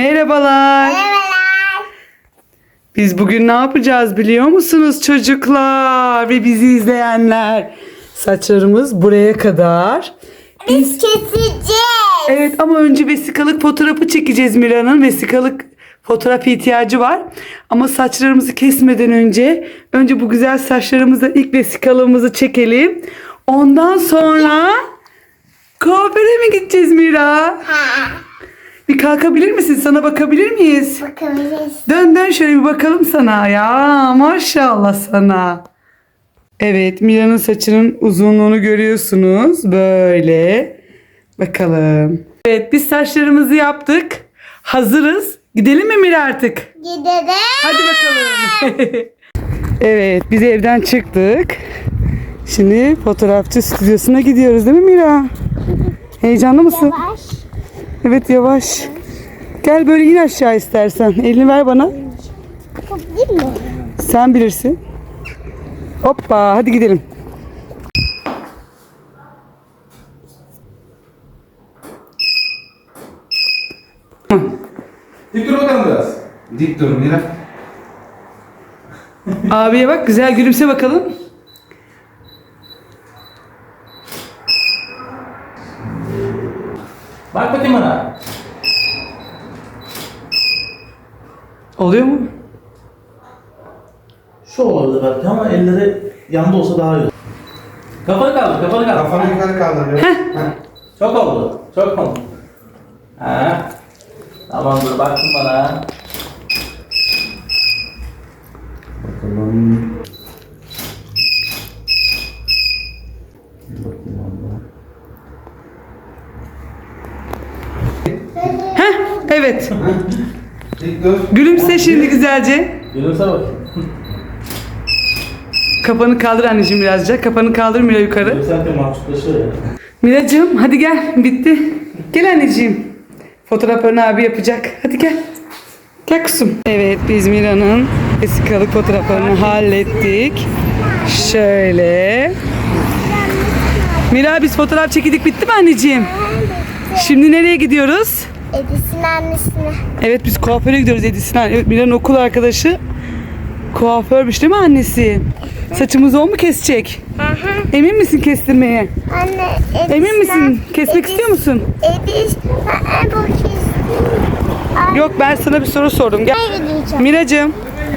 Merhabalar. Merhabalar. Biz bugün ne yapacağız biliyor musunuz çocuklar ve bizi izleyenler? Saçlarımız buraya kadar. Biz keseceğiz. Evet ama önce vesikalık fotoğrafı çekeceğiz Mira'nın. Vesikalık fotoğraf ihtiyacı var. Ama saçlarımızı kesmeden önce önce bu güzel saçlarımızla ilk vesikalığımızı çekelim. Ondan sonra kuaföre mi gideceğiz Mira? Ha. Kalkabilir misin? Sana bakabilir miyiz? Bakabiliriz. Dön dön şöyle bir bakalım sana ya. Maşallah sana. Evet Mila'nın saçının uzunluğunu görüyorsunuz. Böyle. Bakalım. Evet biz saçlarımızı yaptık. Hazırız. Gidelim mi Mila artık? Gidelim. Hadi bakalım. evet biz evden çıktık. Şimdi fotoğrafçı stüdyosuna gidiyoruz değil mi Mira? Heyecanlı mısın? Yavaş. Evet yavaş. Gel böyle in aşağı istersen. Elini ver bana. Sen bilirsin. Hoppa hadi gidelim. Dik dur bakalım biraz. Dik dur Mira. Abiye bak güzel gülümse bakalım. Bak bakayım bana. Oluyor mu? Şu olabilir belki ama elleri yanda olsa daha iyi olur. Kafanı kaldır, kafanı kaldır. Kafanı yukarı kaldır. Heh. Çok oldu, çok oldu. Ha. Tamamdır, baktın bana. Bakalım. Evet. Gülümse şimdi güzelce. Gülümse bakayım. Kafanı kaldır anneciğim birazcık. Kafanı kaldır Mira yukarı. Gülümserken mahcuplaşıyor ya. Miracığım hadi gel. Bitti. Gel anneciğim. Fotoğraflarını abi yapacak. Hadi gel. Gel kuzum. Evet biz Mira'nın vesikalık fotoğraflarını hallettik. Şöyle. Mira biz fotoğraf çekildik bitti mi anneciğim? Şimdi nereye gidiyoruz? Edis'in annesine. Evet biz kuaföre gidiyoruz Edis'in. Evet Mira'nın okul arkadaşı kuaförmüş değil mi annesi? Saçımızı o mu kesecek? Emin misin kestirmeye? Anne Edis'in Emin misin? Kesmek Edis- istiyor musun? Edis. Ha, bu kestim. Yok ben sana bir soru sordum. Gel. Miracığım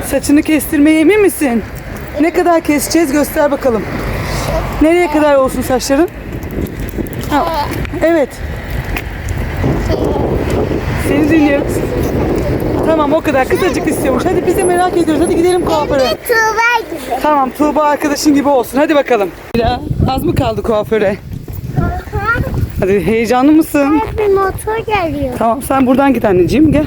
saçını kestirmeye emin misin? Ne kadar keseceğiz göster bakalım. Nereye kadar olsun saçların? Ha, evet. Seni dinliyoruz. Tamam o kadar kısacık istiyormuş. Hadi biz de merak ediyoruz. Hadi gidelim kuaföre. Tuğba gibi. Tamam Tuğba arkadaşın gibi olsun. Hadi bakalım. Ya, az mı kaldı kuaföre? Hadi heyecanlı mısın? Bak bir motor geliyor. Tamam sen buradan git anneciğim gel.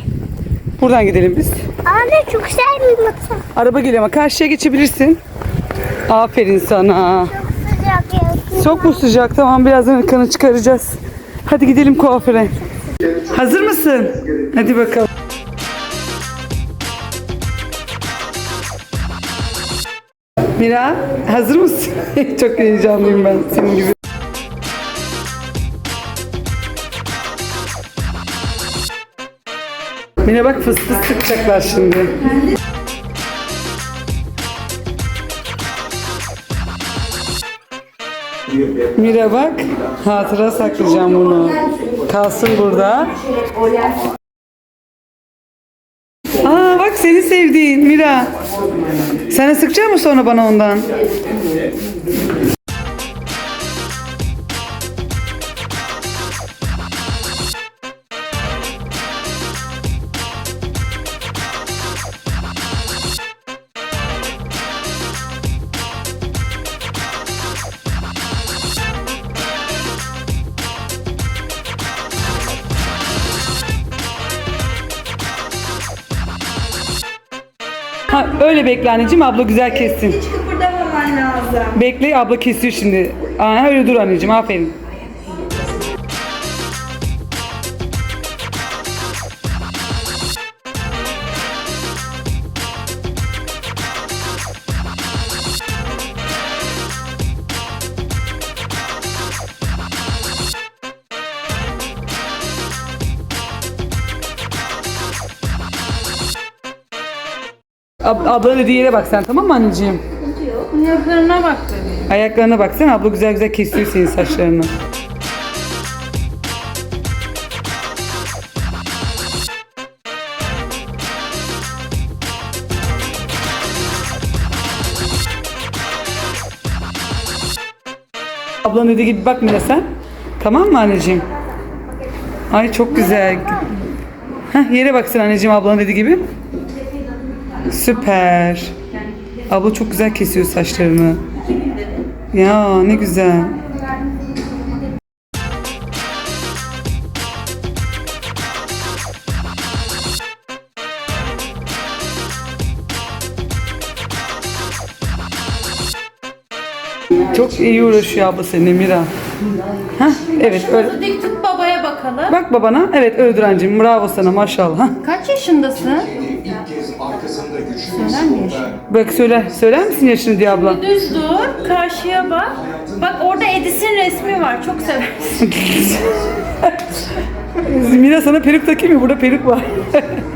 Buradan gidelim biz. Anne çok güzel bir motor. Araba geliyor ama karşıya geçebilirsin. Aferin sana. Çok sıcak ya. Çok mu sıcak? Tamam birazdan kanı çıkaracağız. Hadi gidelim kuaföre. Hazır mısın? Hadi bakalım. Mira hazır mısın? Çok heyecanlıyım ben senin gibi. Mira bak fıs fıs sıkacaklar şimdi. Mira bak hatıra saklayacağım bunu. Kalsın burada. Aa bak seni sevdiğin Mira. De sıkacak mısın sonra bana ondan? Ha, öyle bekle anneciğim abla güzel kessin. Hiç kıpırdamaman lazım. Bekle abla kesiyor şimdi. Aa, öyle dur anneciğim aferin. Ab ablanın dediği yere bak sen tamam mı anneciğim? Ayaklarına bak dedi. Ayaklarına bak sen abla güzel güzel kesiyor senin saçlarını. Ablanın dediği gibi bak Mila sen. Tamam mı anneciğim? Ay çok güzel. Heh, yere baksın anneciğim ablanın dediği gibi. Süper. Abla çok güzel kesiyor saçlarını. Ya ne güzel. Çok iyi uğraşıyor abla seninle Mira. Heh, evet öyle. Dik tut babaya bakalım. Bak babana. Evet Öldürencim bravo sana maşallah. Kaç yaşındasın? Söyler mi yaşını? Bak söyle. Söyler misin yaşını diye abla? Düz dur, karşıya bak. Bak orada Edis'in resmi var, çok seversin. Mira sana peruk takayım mı? Burada peruk var.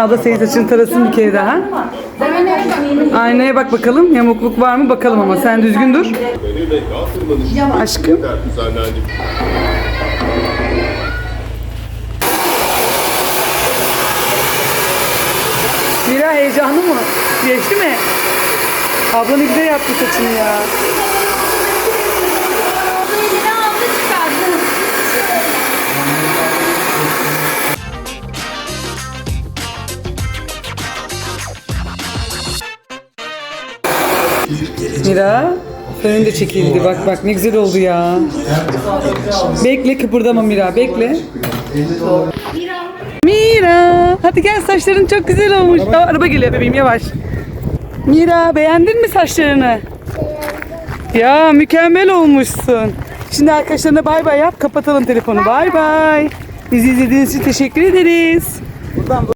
Abla senin saçını tarasın bir kere daha. Aynaya bak bakalım. Yamukluk var mı bakalım ama sen düzgün dur. Aşkım. Mira heyecanlı mı? Geçti mi? Abla ne güzel yaptı saçını ya. Mira. Fön de çekildi. Bak bak ne güzel oldu ya. Bekle kıpırdama Mira. Bekle. Mira. Hadi gel saçların çok güzel olmuş. Aa, araba geliyor bebeğim yavaş. Mira beğendin mi saçlarını? Ya mükemmel olmuşsun. Şimdi arkadaşlarına bay bay yap. Kapatalım telefonu. Bay bay. Bizi izlediğiniz için teşekkür ederiz.